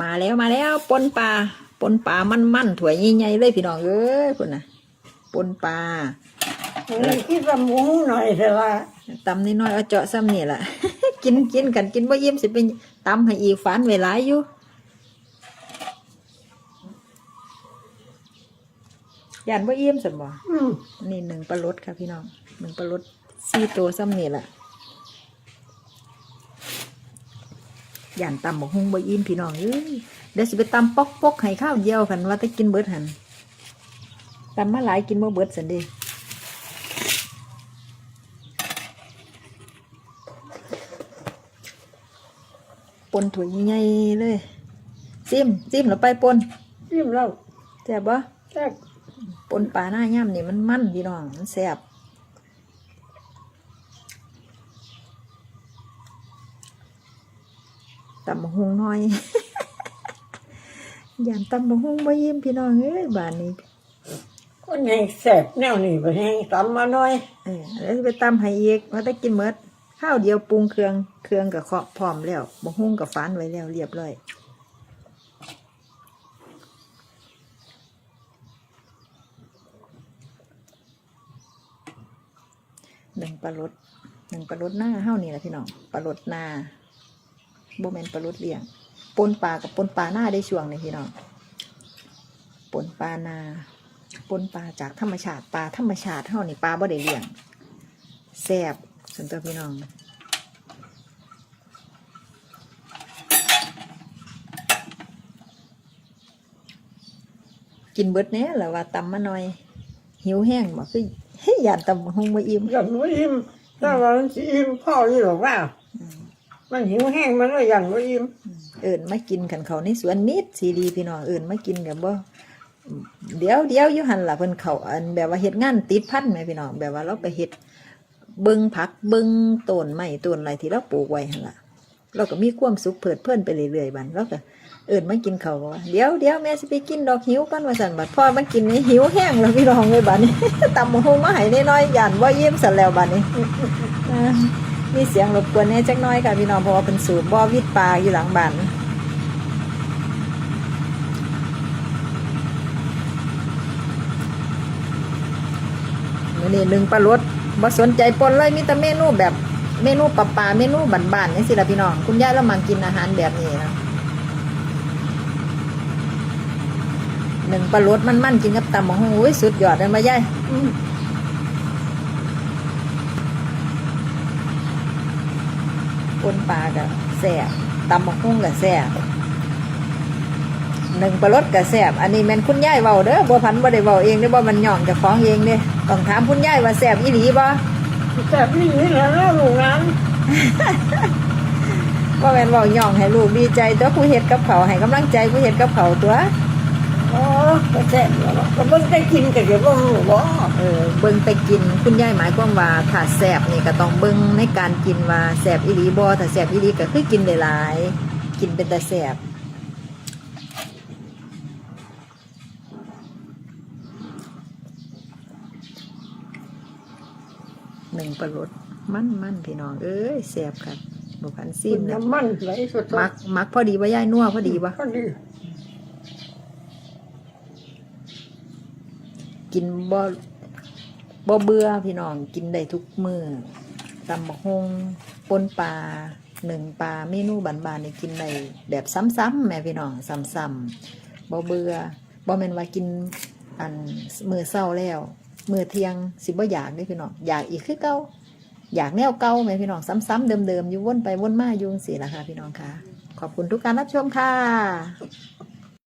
มาแล้วมาแล้วปนปลาปนปลามันมันๆถั่วยใหญ่ๆเลยพี่น้องเอ้ยคุณน่ะปนปลานี่คิดว่าหมูหน่อยแต่ว่าตำนิดหน้อยเอาเจาะซ้ำนี่แหละกินกินกันกินบ่เยี่ยมสิเป็นตำให้อีกฝันเวหลายอยู่ยานบ่เยี่ยมสมบ่อืมนี่หนึ่งปลารสค่ะพี่น้องหนึ่งปลารสสี่ตัวซ้ำนี่แหละ ยานตำบักฮุงบ่อิ่มพี่น้องเอ้ยเดี๋ยวสิไปตำปอกปอกๆให้ข้าวเดียวกันว่าแต่กินเบิดหันตำมาหลายกินบ่เบิดสันเดีปนถั่วใหญ่ๆเลยซิมซิมแล้วไปปนจิ้มแล้วแซ่บบ่แซ่บปนปลาหน้าย่ำนี่มันมันพี่น้องมันแซ่บ ตำบักหุงหน่อยย่านตำบักหุงบ่ยิ้มพี่น้องเอ้ยบ้านนี้คนแห้งแซ่บแนวนี้ไปแห้งตำมาหน่อยเออแล้วสิไปตำให้อีกว่าแต่กินเมดข้าวเดียวปรุงเครื่องเครื่องกับเคาะพร้อมแล้วบักหุงกับฟานไว้แล้วเรียบร้อยหนึ่งปลารสหนึ่งปลารสหน้าเฮ้านี่แหละพี่น้องปลารสหน้า โบแมนปลารสเลี้ยงปนปลากับปนปลาหน้าได้ช่วงนี่พี่น้องปนปลานาปนปลาจากธรรมชาติปลาธรรมชาติเฮ้านี่ปลาบ่ได้เลี้ยงแซ่บส่วนตัวพี่น้องกินเบิดแหน่แล้วว่าตำมาหน่อย หิวแห้งบ่คือเฮ้ยานตำหงบ่อิ่มอยางไม่อิ่มถ้าวันสิอิ่มพ่ออยู่หรอกว่า มันหิวแห้งมันเลยอย่างไม่อิ่มเอิ่นมากินกันเขาในสวนมิตรสีดีพี่น้องเอิ่นมากินกับบ่เดี๋ยวเดี๋ยวยูหันล่ะเพิ่นเขาอันแบบว่าเฮ็ดงานติดพันแหมพี่น้องแบบว่าเราไปเฮ็ดเบิ่งผักเบิ่งต้นไม้ต้นอะไรที่เราปลูกไว้หั่นล่ะเราก็มีความสุขเพลิดเพลินไปเรื่อยๆบัดเราก็เอิ่นมากินเขาว่าเดี๋ยวเดี๋ยวแม่สิไปกินดอกหิวก่อนว่าซั่นบัดพ่อมากินนี่หิวแห้งแล้วพี่น้องเลยบัดนี้ตำบักหุ่งมาให้น้อยๆย่านบ่ยิ้มซั่นแล้วบัดนี้ มีเสียงรบกวนแน่จักน้อยค่ะพี่น้องเพราะว่าเป็นสูบบ่อวิดปลาอยู่หลังบ้านมื้อนี้หนึ่งปลารสบ่สนใจปนเลยมีแต่เมนูแบบเมนูปลาปลาเมนูบ้านๆนี่สิละพี่น้อง คุณยายเรามากินอาหารแบบนี้นะหนึ่งปลารสมันๆกินกับตำบักหุ่งอุ้ยสุดยอดเลยมายาย อืม ปนปลากับแซ่บตำบักหุ่งกับแซ่บหนึ่งปลารสกับแซ่บอันนี้แม่นคุณยายเว้าเด้อบ่พันบ่ได้เว้าเองเด้อบ่มันย่องเจะฟ้าของเองเด้ต้องถามคุณยายว่าแซ่บอีหลีบ่แซ่บนี่นี่แหละเนาะลูกนั้นว่าแม่นเว้าย่องให้ลูกดีใจตัวผู้เฮ็ดกับเขาวให้กำลังใจผู้เฮ็ดกับเขาวตัว อ๋อก็แซ่บแล้วเนาะก็เพิ่งได้กินก็เดี๋ยวบ่รู้บ่เออเบิ่งไปกินคุณยายหมายความว่าถ้าแซ่บนี่ก็ต้องเบิ่งในการกินว่าแซ่บอีหลีบ่ถ้าแซ่บอีหลีก็คือกินได้หลายกินเป็นแต่แซ่บหนึ่งปลารสมันมันพี่น้องเอ้ยแซ่บค่ะบุพันซีกิมนนะน้ำมันไหลสดๆมักมักพอดีว่าย่ายนัวพอดีวะพอดี กินบ่บ่เบื่อพี่น้องกินได้ทุกมือตำบักฮงปนปลาหนึ่งปลาเมนูบานๆนี่กินได้แบบซ้ำๆแม่พี่น้องซ้ำๆบ่เบื่อบ่แม่นว่ากินอันมือเศร้าแล้ว มือเที่ยงสิบ่อยากเด้พี่น้องอยากอีกคือเก่าอยากแนวเก่าแม่พี่น้องซ้ำๆเดิมๆอยู่วนไปวนมาอยู่จังซี่ล่ะค่ะพี่น้องค่ะขอบคุณทุกการรับชมค่ะ